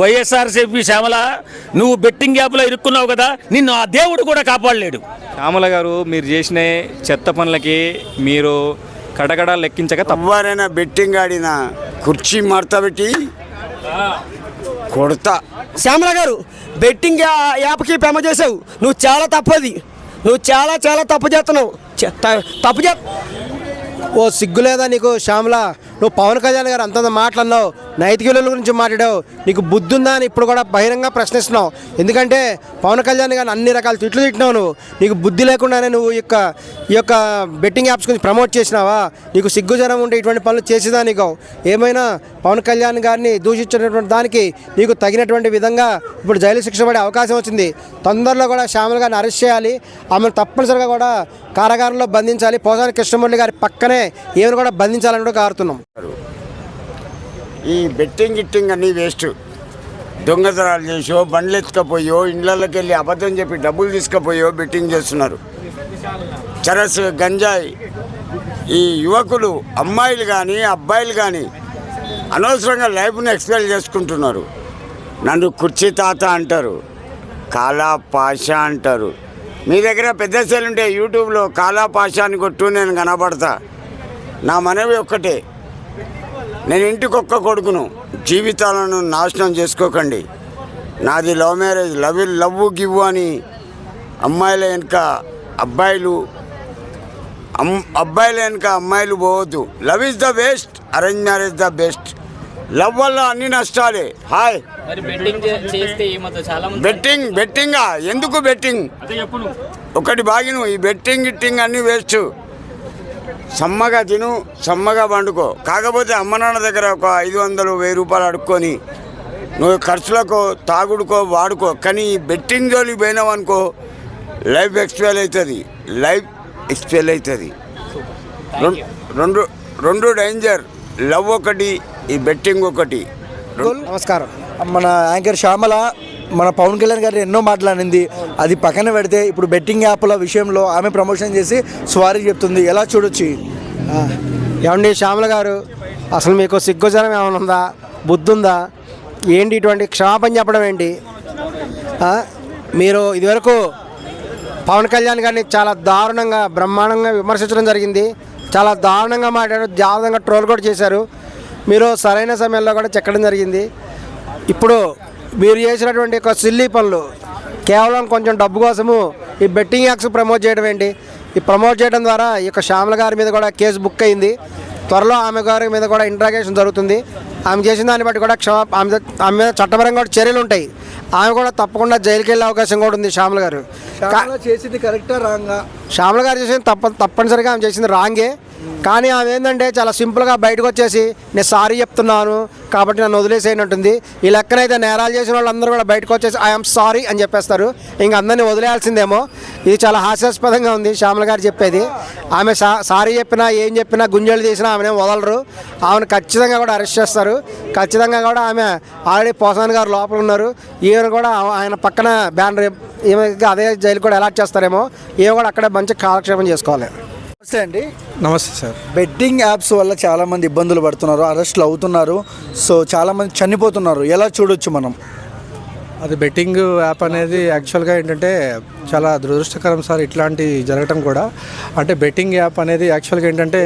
వైఎస్ఆర్సీపీ శ్యామల నువ్వు బెట్టింగ్ యాప్లో ఇరుక్కున్నావు కదా నిన్ను ఆ దేవుడు కూడా కాపాడలేడు. శ్యామల గారు మీరు చేసిన చెత్త పనులకి మీరు కడగడ లెక్కించక తప్ప ఎవరైనా బెట్టింగ్ ఆడిన కుర్చీ మడతబెట్టి కొడతా. శ్యామల గారు బెట్టింగ్ యాప్కి పెమ చేసావు. నువ్వు చాలా తప్పది. నువ్వు చాలా చాలా తప్పు చేస్తున్నావు. తప్పు చే ఓ సిగ్గు లేదా నీకు శ్యామల? నువ్వు పవన్ కళ్యాణ్ గారు అంతంత మాట్లాడినావు నైతిక విలువల గురించి మాట్లాడావు. నీకు బుద్ధి ఉందా అని ఇప్పుడు కూడా బహిరంగ ప్రశ్నిస్తున్నావు. ఎందుకంటే పవన్ కళ్యాణ్ గారిని అన్ని రకాల తిట్లు తిట్టినావు నువ్వు. నీకు బుద్ధి లేకుండానే నువ్వు ఈ యొక్క ఈ యొక్క బెట్టింగ్ యాప్స్ గురించి ప్రమోట్ చేసినావా? నీకు సిగ్గు జనం ఉంటే ఇటువంటి పనులు చేసేదా నీకు? ఏమైనా పవన్ కళ్యాణ్ గారిని దూషించినటువంటి దానికి నీకు తగినటువంటి విధంగా ఇప్పుడు జైలు శిక్ష పడే అవకాశం వచ్చింది. తొందరలో కూడా శ్యామల గారిని అరెస్ట్ చేయాలి. ఆమెను తప్పనిసరిగా కూడా కారాగారంలో బంధించాలి. పోసాని కృష్ణమూర్తి గారి పక్కనే ఏమైనా కూడా బంధించాలని కూడా కారుతున్నాం. ఈ బెట్టింగ్ గిట్టింగ్ అన్నీ వేస్ట్. దొంగతనాలు చేసో బండ్లు ఎత్తుకపోయో ఇళ్ళకి వెళ్ళి అబద్ధం చెప్పి డబ్బులు తీసుకుపోయో బెట్టింగ్ చేస్తున్నారు. చరస్ గంజాయి ఈ యువకులు అమ్మాయిలు కానీ అబ్బాయిలు కానీ అనవసరంగా లైఫ్ని ఎక్స్పెల్ చేసుకుంటున్నారు. నన్ను కుర్చీ తాత అంటారు కాలా పాష అంటారు. మీ దగ్గర పెద్ద సెల్ ఉంటే యూట్యూబ్లో కాలా పాషా అని కొట్టు నేను కనబడతా. నా మనవి ఒక్కటే. నేను ఇంటికి ఒక్క కొడుకును. జీవితాలను నాశనం చేసుకోకండి. నాది love marriage. Love love give అని అమ్మాయిల వెనుక అబ్బాయిలు అబ్బాయిల వెనుక అమ్మాయిలు పోవద్దు. Love is the best. Arrange marriage the best. Love వల్ల అన్ని నష్టాలే. హాయ్. బెట్టింగ్ బెట్టింగా ఎందుకు బెట్టింగ్? ఒకటి బాగిను ఈ బెట్టింగ్ గిట్టింగ్ అన్నీ వేస్ట్. సమ్మగా తిను సమ్మగా పండుకో కాకపోతే అమ్మ నాన్న దగ్గర ఒక ఐదు వందలు వెయ్యి రూపాయలు అడుక్కొని నువ్వు ఖర్చులకో తాగుడుకో వాడుకో. కానీ ఈ బెట్టింగ్ జోలికి పోయినావు అనుకో లైఫ్ ఎక్స్పెల్ అవుతుంది లైఫ్ ఎక్స్పెల్ అవుతుంది రెండు రెండు డేంజర్. లవ్ ఒకటి ఈ బెట్టింగ్ ఒకటి. నమస్కారం. మన యాంకర్ శ్యామల మన పవన్ కళ్యాణ్ గారు ఎన్నో మాట్లాడింది అది పక్కన పెడితే ఇప్పుడు బెట్టింగ్ యాప్ల విషయంలో ఆమె ప్రమోషన్ చేసి స్వారీ చెప్తుంది. ఎలా చూడొచ్చు? ఏమండి శ్యామల గారు అసలు మీకు సిగ్గుజనం ఏమైనా ఉందా? బుద్ధుందా ఏంటి ఇటువంటి క్షమాపణ చెప్పడం ఏంటి? మీరు ఇదివరకు పవన్ కళ్యాణ్ గారిని చాలా దారుణంగా బ్రహ్మాండంగా విమర్శించడం జరిగింది. చాలా దారుణంగా మాట్లాడారు. దారుణంగా ట్రోల్ కూడా చేశారు. మీరు సరైన సమయంలో కూడా చెక్కడం జరిగింది. ఇప్పుడు మీరు చేసినటువంటి ఒక సిల్లీ పనులు కేవలం కొంచెం డబ్బు కోసము ఈ బెట్టింగ్ యాక్స్ ప్రమోట్ చేయడం ఏంటి? ఈ ప్రమోట్ చేయడం ద్వారా ఈ యొక్క శ్యామల గారి మీద కూడా కేసు బుక్ అయింది. త్వరలో ఆమె గారి మీద కూడా ఇంట్రాగేషన్ జరుగుతుంది. ఆమె చేసిన దాన్ని బట్టి కూడా క్షమా ఆమె ఆమె మీద చట్టపరంగా కూడా చర్యలు ఉంటాయి. ఆమె కూడా తప్పకుండా జైలుకి వెళ్ళే అవకాశం కూడా ఉంది శ్యామల గారు. చేసింది కరెక్టా రాంగా? శ్యామల గారు చేసింది తప్ప తప్పనిసరిగా ఆమె చేసింది రాంగే. కానీ ఆమె ఏంటంటే చాలా సింపుల్గా బయటకు వచ్చేసి నేను సారీ చెప్తున్నాను కాబట్టి నన్ను వదిలేసేయనట్టుంది ఈ లెక్కనైతే నేరాలు చేసిన వాళ్ళందరూ కూడా బయటకు వచ్చేసి ఐఎమ్ సారీ అని చెప్పేస్తారు. ఇంక అందరినీ వదిలేయాల్సిందేమో. ఇది చాలా హాస్యాస్పదంగా ఉంది శ్యామల గారు చెప్పేది. ఆమె సారీ చెప్పినా ఏం చెప్పినా గుంజలు తీసినా ఆమెనే వదలరు. ఆమెను ఖచ్చితంగా కూడా అరెస్ట్ చేస్తారు. ఖచ్చితంగా కూడా ఆమె ఆల్రెడీ పోసాన్ గారు లోపల ఉన్నారు. ఈయన కూడా ఆయన పక్కన బ్యానర్ ఈమె అదే జైలు కూడా అలాట్ చేస్తారేమో ఈమె కూడా అక్కడే మంచి కాలక్షేపం చేసుకోవాలి. నమస్తే అండి. నమస్తే సార్. బెట్టింగ్ యాప్స్ వల్ల చాలా మంది ఇబ్బందులు పడుతున్నారు అరెస్టులు అవుతున్నారు. సో చాలా మంది చనిపోతున్నారు. ఎలా చూడొచ్చు మనం? అది బెట్టింగ్ యాప్ అనేది యాక్చువల్గా ఏంటంటే చాలా దురదృష్టకరం సార్ ఇట్లాంటి జరగటం కూడా. అంటే బెట్టింగ్ యాప్ అనేది యాక్చువల్గా ఏంటంటే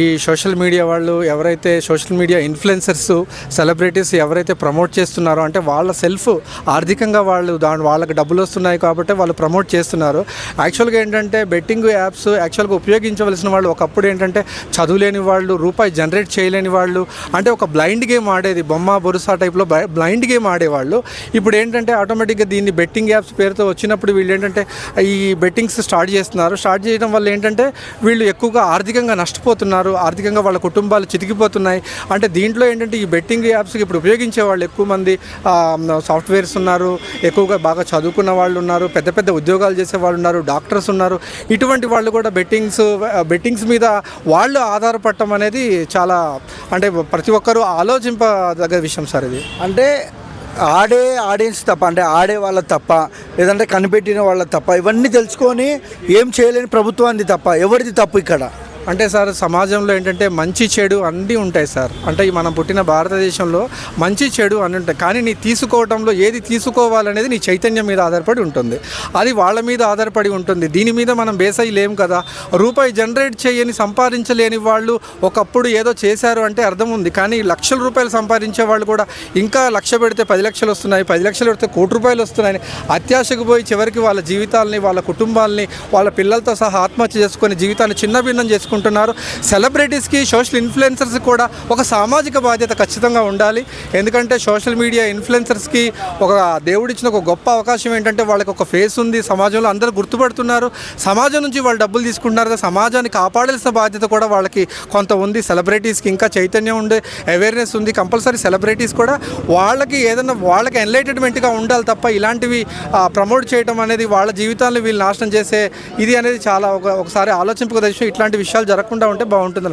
ఈ సోషల్ మీడియా వాళ్ళు ఎవరైతే సోషల్ మీడియా ఇన్ఫ్లుయెన్సర్స్ సెలబ్రిటీస్ ఎవరైతే ప్రమోట్ చేస్తున్నారో అంటే వాళ్ళ సెల్ఫ్ ఆర్థికంగా వాళ్ళు దాని వాళ్ళకి డబ్బులు వస్తున్నాయి కాబట్టి వాళ్ళు ప్రమోట్ చేస్తున్నారు. యాక్చువల్గా ఏంటంటే బెట్టింగ్ యాప్స్ యాక్చువల్గా ఉపయోగించవలసిన వాళ్ళు ఒకప్పుడు ఏంటంటే చదువులేని వాళ్ళు రూపాయి జనరేట్ చేయలేని వాళ్ళు అంటే ఒక బ్లైండ్ గేమ్ ఆడేది బొమ్మ బొరుసా టైప్లో బ్లైండ్ గేమ్ ఆడేవాళ్ళు. ఇప్పుడు ఏంటంటే ఆటోమేటిక్గా దీన్ని బెట్టింగ్ యాప్స్ పేరుతో వచ్చినప్పుడు వీళ్ళు ఏంటంటే ఈ బెట్టింగ్స్ స్టార్ట్ చేస్తున్నారు. స్టార్ట్ చేయడం వల్ల ఏంటంటే వీళ్ళు ఎక్కువగా ఆర్థికంగా నష్టపోతున్నారు. ఆర్థికంగా వాళ్ళ కుటుంబాలు చితికిపోతున్నాయి. అంటే దీంట్లో ఏంటంటే ఈ బెట్టింగ్ యాప్స్కి ఇప్పుడు ఉపయోగించే వాళ్ళు ఎక్కువ మంది సాఫ్ట్వేర్స్ ఉన్నారు. ఎక్కువగా బాగా చదువుకున్న వాళ్ళు ఉన్నారు. పెద్ద పెద్ద ఉద్యోగాలు చేసే వాళ్ళు ఉన్నారు. డాక్టర్స్ ఉన్నారు. ఇటువంటి వాళ్ళు కూడా బెట్టింగ్స్ బెట్టింగ్స్ మీద వాళ్ళు ఆధారపడటం అనేది చాలా అంటే ప్రతి ఒక్కరూ ఆలోచింపదగ్గ విషయం సార్ ఇది. అంటే ఆడే ఆడియన్స్ తప్ప అంటే ఆడే వాళ్ళ తప్ప లేదంటే కనిపెట్టిన వాళ్ళ తప్ప ఇవన్నీ తెలుసుకొని ఏం చేయలేని ప్రభుత్వాన్ని తప్ప ఎవరిది తప్పు ఇక్కడ? అంటే సార్ సమాజంలో ఏంటంటే మంచి చెడు అన్నీ ఉంటాయి సార్. అంటే ఈ మనం పుట్టిన భారతదేశంలో మంచి చెడు అని ఉంటాయి. కానీ నీ తీసుకోవడంలో ఏది తీసుకోవాలనేది నీ చైతన్యం మీద ఆధారపడి ఉంటుంది. అది వాళ్ళ మీద ఆధారపడి ఉంటుంది. దీని మీద మనం బేస్ అయ్యి లేము కదా. రూపాయి జనరేట్ చేయని సంపాదించలేని వాళ్ళు ఒకప్పుడు ఏదో చేశారు అంటే అర్థం ఉంది. కానీ లక్షల రూపాయలు సంపాదించే వాళ్ళు కూడా ఇంకా లక్ష పెడితే పది లక్షలు వస్తున్నాయి పది లక్షలు పెడితే కోటి రూపాయలు వస్తున్నాయని అత్యాశకు పోయి చివరికి వాళ్ళ జీవితాలని వాళ్ళ కుటుంబాలని వాళ్ళ పిల్లలతో సహా ఆత్మహత్య చేసుకొని జీవితాన్ని చిన్న భిన్నం చేసుకుంటున్నారు. సెలబ్రిటీస్కి సోషల్ ఇన్ఫ్లుయెన్సర్స్ కూడా ఒక సామాజిక బాధ్యత ఖచ్చితంగా ఉండాలి. ఎందుకంటే సోషల్ మీడియా ఇన్ఫ్లుయెన్సర్స్కి ఒక దేవుడిచ్చిన ఒక గొప్ప అవకాశం ఏంటంటే వాళ్ళకి ఒక ఫేస్ ఉంది. సమాజంలో అందరూ గుర్తుపడుతున్నారు. సమాజం నుంచి వాళ్ళు డబ్బులు తీసుకుంటున్నారు. కదా సమాజాన్ని కాపాడాల్సిన బాధ్యత కూడా వాళ్ళకి కొంత ఉంది. సెలబ్రిటీస్కి ఇంకా చైతన్యం ఉండే అవేర్నెస్ ఉంది. కంపల్సరీ సెలబ్రిటీస్ కూడా వాళ్ళకి ఏదైనా వాళ్ళకి ఎన్లైటెడ్మెంట్గా ఉండాలి తప్ప ఇలాంటివి ప్రమోట్ చేయడం అనేది వాళ్ళ జీవితాలను వీళ్ళు నాశనం చేసే ఇది అనేది చాలా ఒక ఒకసారి ఆలోచింపక విషయం ఇట్లాంటి విషయాలు జరగకుండా ఉంటే బాగుంటుంది